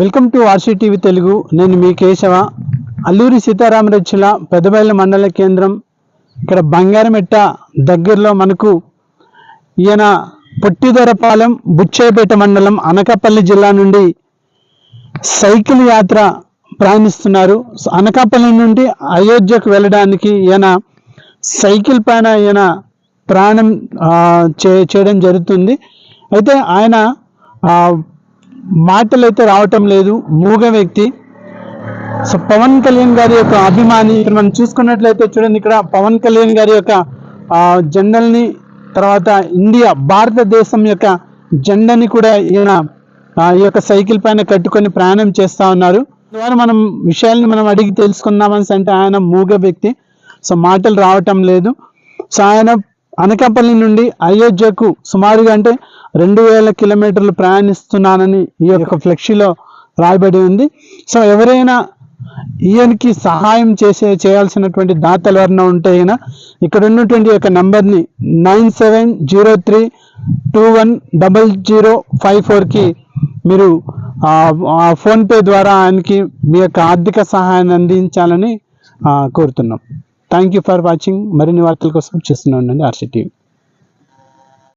Welcome to RC TV Telugu. నేను మీ కేశవ. అల్లూరి సీతారామరాజు జిల్లా పెద్దబయలు మండల కేంద్రం. ఇక్కడ బంగారమెట్ట దగ్గరలో మనకు ఈయన పొట్టిదొరపాలెం బుచ్చేపేట మండలం అనకాపల్లి జిల్లా నుండి సైకిల్ యాత్ర ప్రయాణిస్తున్నారు. అనకాపల్లి నుండి అయోధ్యకు వెళ్ళడానికి ఈయన సైకిల్ పైన ఈయన ప్రయాణం చే చేయడం జరుగుతుంది. అయితే ఆయన మాటలు అయితే రావటం లేదు మూగ వ్యక్తి. సో పవన్ కళ్యాణ్ గారి యొక్క అభిమాని ఇక్కడ మనం చూసుకున్నట్లయితే చూడండి ఇక్కడ పవన్ కళ్యాణ్ గారి యొక్క జెండల్ని తర్వాత ఇండియా భారతదేశం యొక్క జెండాని కూడా ఈయన ఈ యొక్క సైకిల్ పైన కట్టుకొని ప్రయాణం చేస్తా ఉన్నారు. ద్వారా మనం విషయాల్ని మనం అడిగి తెలుసుకుందామని అంటే ఆయన మూగ వ్యక్తి. సో మాటలు రావటం లేదు. సో ఆయన అనకాపల్లి నుండి అయోధ్యకు సుమారుగా అంటే రెండు వేల కిలోమీటర్లు ప్రయాణిస్తున్నానని ఈ యొక్క ఫ్లెక్సీలో రాయబడి ఉంది. సో ఎవరైనా ఈయనకి సహాయం చేసే చేయాల్సినటువంటి దాతలు ఎవరైనా ఉంటే ఈయన ఇక్కడ ఉన్నటువంటి యొక్క నెంబర్ని nine seven zero three two one double zero five ఫోర్కి మీరు ఆ, ఫోన్పే ద్వారా ఆయనకి మీ యొక్క ఆర్థిక సహాయాన్ని అందించాలని కోరుతున్నాం. థ్యాంక్ యూ ఫర్ వాచింగ్ మరిన్ని వార్తల కోసం చూస్తూనే ఉండండి. RC TV